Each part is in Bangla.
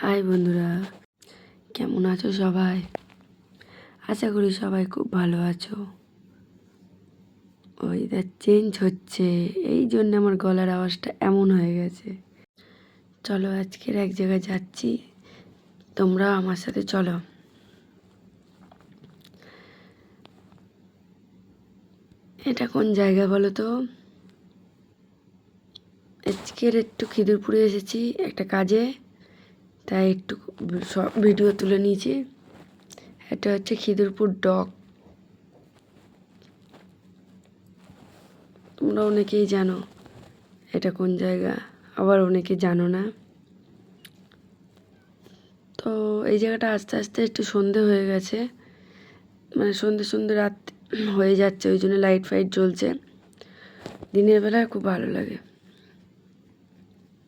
হাই বন্ধুরা, কেমন আছো সবাই? আশা করি সবাই খুব ভালো আছো। ওয়েদার চেঞ্জ হচ্ছে, এই জন্য আমার গলার আওয়াজটা এমন হয়ে গেছে। চলো আজকের এক জায়গায় যাচ্ছি তোমরা আমার সাথে চলো। এটা কোন জায়গা বলো তো? আজকের একটু খিদুরপুরে এসেছি একটা কাজে। তাই একটু সব ভিডিও তুলে নিয়েছি। এটা হচ্ছে খিদুরপুর ডক তোমরা অনেকেই জানো এটা কোন জায়গা, আবার অনেকে জানো না। তো এই জায়গাটা আস্তে আস্তে একটু সন্ধে হয়ে গেছে। মানে সন্ধে সন্ধে রাত হয়ে যাচ্ছে, ওই জন্য লাইট ফাইট জ্বলছে। দিনের বেলায় খুব ভালো লাগে।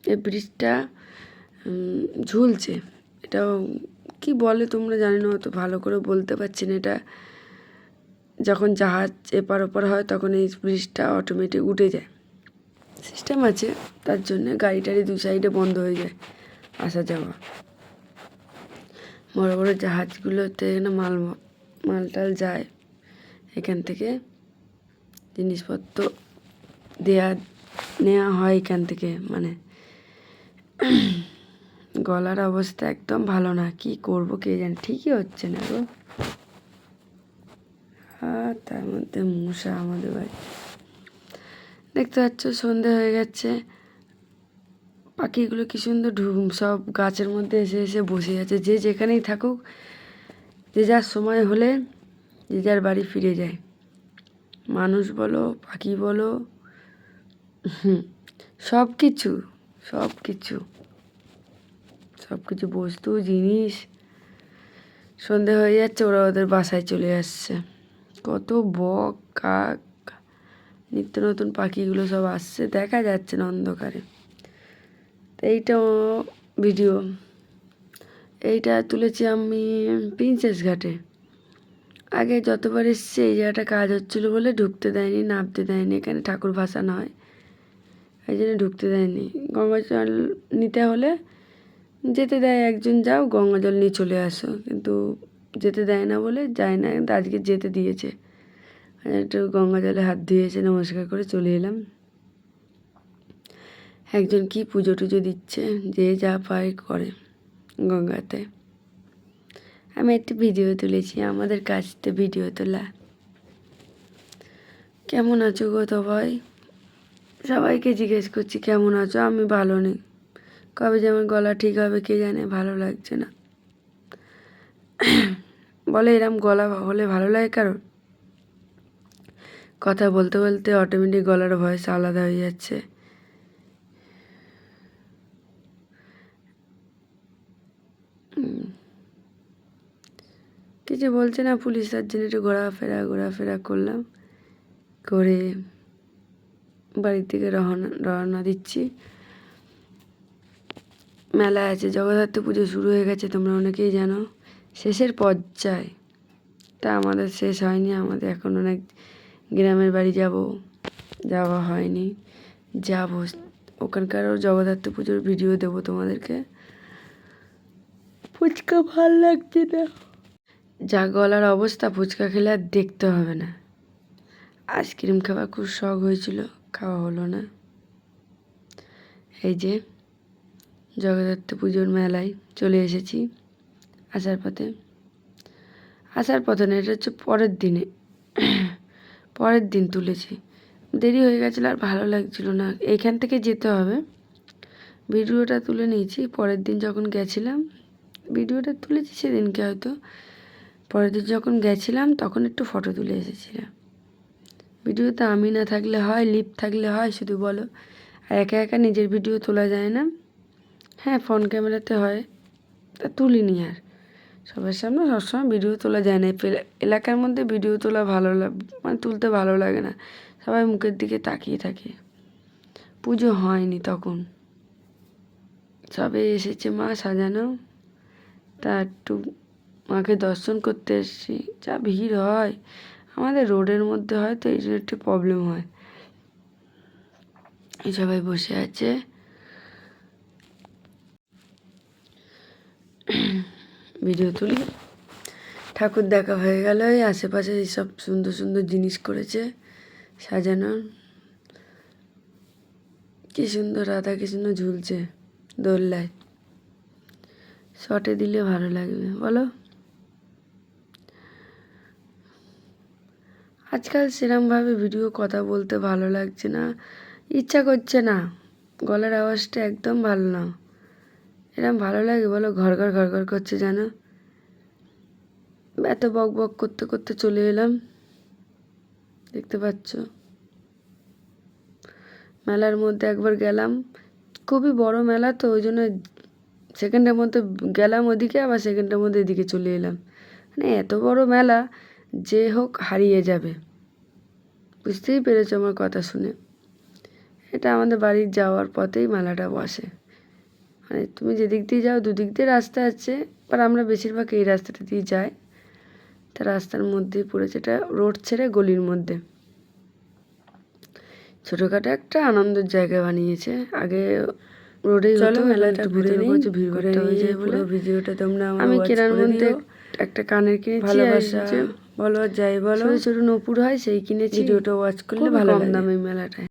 এই ব্রিজটা ঝুলছে। এটাও কি বলে তোমরা জানি না অত ভালো করে বলতে পারছি না এটা। যখন জাহাজ এপার ওপার হয়, তখন এই ব্রিজটা অটোমেটিক উঠে যায়। সিস্টেম আছে, তার জন্য গাড়ি টাড়ি দু সাইডে বন্ধ হয়ে যায়, আসা যাওয়া। বড় বড় জাহাজগুলোতে এখানে মাল মাল টাল যায়, এখান থেকে জিনিসপত্র দেয়া নেওয়া হয় এখান থেকে মানে গলার অবস্থা একদম ভালো না। কি করব কে জানে? ঠিকই হচ্ছে না গো। আর তার মধ্যে মশা আমাদের বাড়ি। দেখতে পাচ্ছ, সন্ধে হয়ে গেছে। পাখিগুলো কি সুন্দর সব গাছের মধ্যে এসে এসে বসে আছে। যে যেখানেই থাকুক, যে যার সময় হলে যে যার বাড়ি ফিরে যায়। মানুষ বলো, পাখি বলো সব কিছু সব কিছু সব কিছু বস্তু, জিনিস। সন্ধে হয়ে যাচ্ছে, ওরা ওদের বাসায় চলে আসছে। কত বক, কাক, নিত্য নতুন পাখিগুলো সব আসছে, দেখা যাচ্ছে না অন্ধকারে। তো এইটা ভিডিও। এইটা তুলেছি আমি প্রিন্সেস ঘাটে। আগে যতবার এসছে, এই জায়গাটা কাজ হচ্ছিল বলে ঢুকতে দেয়নি, নামতে দেয়নি, এখানে ঠাকুর ভাসানো হয়। এই জন্য ঢুকতে দেয়নি। গঙ্গা জল নিতে হলে যেতে দেয় একজন, যাও গঙ্গা জল নিয়ে চলে আসো। কিন্তু যেতে দেয় না বলে যায় না, কিন্তু আজকে যেতে দিয়েছে। একটু গঙ্গা জলে হাত ধুয়েছে, নমস্কার করে চলে এলাম। একজন কি পুজো টুজো দিচ্ছে, যে যা পায় করে গঙ্গাতে। আমি একটি ভিডিও তুলেছি, আমাদের কাছতে ভিডিও তোলা। কেমন আছো গো সবাই সবাইকে জিজ্ঞেস করছি, কেমন আছো? আমি ভালো নেই। কবে যে আমার গলা ঠিক হবে কে জানে, ভালো লাগছে না। বলে এরম গলা হলে ভালো লাগে কারণ কথা বলতে বলতে অটোমেটিক গলার ভয়েস আলাদা হয়ে যাচ্ছে। কিছু বলছে না পুলিশ, তার জন্য একটু ঘোরাফেরা ঘোরাফেরা করলাম। করে বাড়ির থেকে রওনা রওনা দিচ্ছি। মেলা আছে, জগদ্ধাত্রী পুজো শুরু হয়ে গেছে, তোমরা অনেকেই জানো। শেষের পর্যায়ে তা আমাদের শেষ হয়নি, আমাদের এখন অনেক গ্রামের বাড়ি যাব। যাওয়া হয়নি। যাব। ওখানকারও জগদ্ধাত্রী পুজোর ভিডিও দেবো তোমাদেরকে। ফুচকা ভালো লাগছে না। যা গলার অবস্থা, ফুচকা খেলে আর দেখতে হবে না। আইসক্রিম খাওয়ার খুব শখ হয়েছিল, খাওয়া হলো না। এই যে জগদ্ধাত্রী পুজোর মেলায় চলে এসেছি আসার পথে আসার পথে না এটা হচ্ছে পরের দিনে। পরের দিন তুলেছি। দেরি হয়ে গেছিল আর ভালো লাগছিল না। এইখান থেকে যেতে হবে। ভিডিওটা তুলে নিয়েছি। পরের দিন যখন গেছিলাম, ভিডিওটা তুলেছি সেদিনকে হয়তো। পরের দিন যখন গেছিলাম, তখন একটু ফটো তুলে এসেছিলাম। ভিডিওতে আমি না থাকলে হয়, লিপ থাকলে হয়, শুধু বলো। আর একা একা নিজের ভিডিও তোলা যায় না। হ্যাঁ ফোন ক্যামেরাতে হয়। তা তুলিনি আর। সবার সামনে সবসময় ভিডিও তোলা যায় না। এলাকার মধ্যে ভিডিও তোলা ভালো মানে তুলতে ভালো লাগে না। সবাই মুখের দিকে তাকিয়ে থাকে। পুজো হয়নি তখন। সবে এসেছে মা সাজানো। তা একটু মাকে দর্শন করতে এসেছি। যা ভিড় হয়। আমাদের রোডের মধ্যে হয় তো এই জন্য একটু প্রবলেম হয়। সবাই বসে আছে। ভিডিও তুলি। ঠাকুর দেখা হয়ে গেল, এই আশেপাশে এইসব সুন্দর সুন্দর জিনিস করেছে সাজানো কি সুন্দর রাধা কৃষ্ণ ঝুলছে দোল্লায়। শটে দিলে ভালো লাগবে, বলো। আজকাল সেরমভাবে ভিডিও কথা বলতে ভালো লাগছে না, ইচ্ছা করছে না, গলার আওয়াজটা একদম ভালো না। এরম ভালো লাগে বলো, ঘর ঘর ঘর ঘর করছে জানো এত বক বক করতে করতে চলে এলাম। দেখতে পাচ্ছ? মেলার মধ্যে একবার গেলাম। খুবই বড় মেলা তো, ওই জন্য সেকেন্ডের মধ্যে গেলাম ওদিকে, আবার সেকেন্ডের মধ্যে এদিকে চলে এলাম। মানে এত বড় মেলা, যে হোক হারিয়ে যাবে। বুঝতেই পেরেছ আমার কথা শুনে। এটা আমাদের বাড়ির যাওয়ার পথেই মেলাটা বসে। মানে তুমি যেদিক দিয়ে যাও দুদিক দিয়ে রাস্তা আছে আর আমরা বেশিরভাগ এই রাস্তাটা দিয়ে যাই। তা রাস্তার মধ্যেই পড়েছে এটা রোড ছেড়ে গলির মধ্যে। ছোটোখাটো একটা আনন্দের জায়গা বানিয়েছে। আগে রোডেই চলো মেলাটা ঘুরে প্রচুর ভিড় করে হয়ে যায় বলে। ভিডিওটা তোমরা আমি কেনার মধ্যে একটা কানের কিনেছি ভালোবাসা বলো যাই বলো। ছোটো নপুর হয় সেই কিনেছি। ভিডিওটা ওয়াচ করলে ভালো দামে মেলাটায়।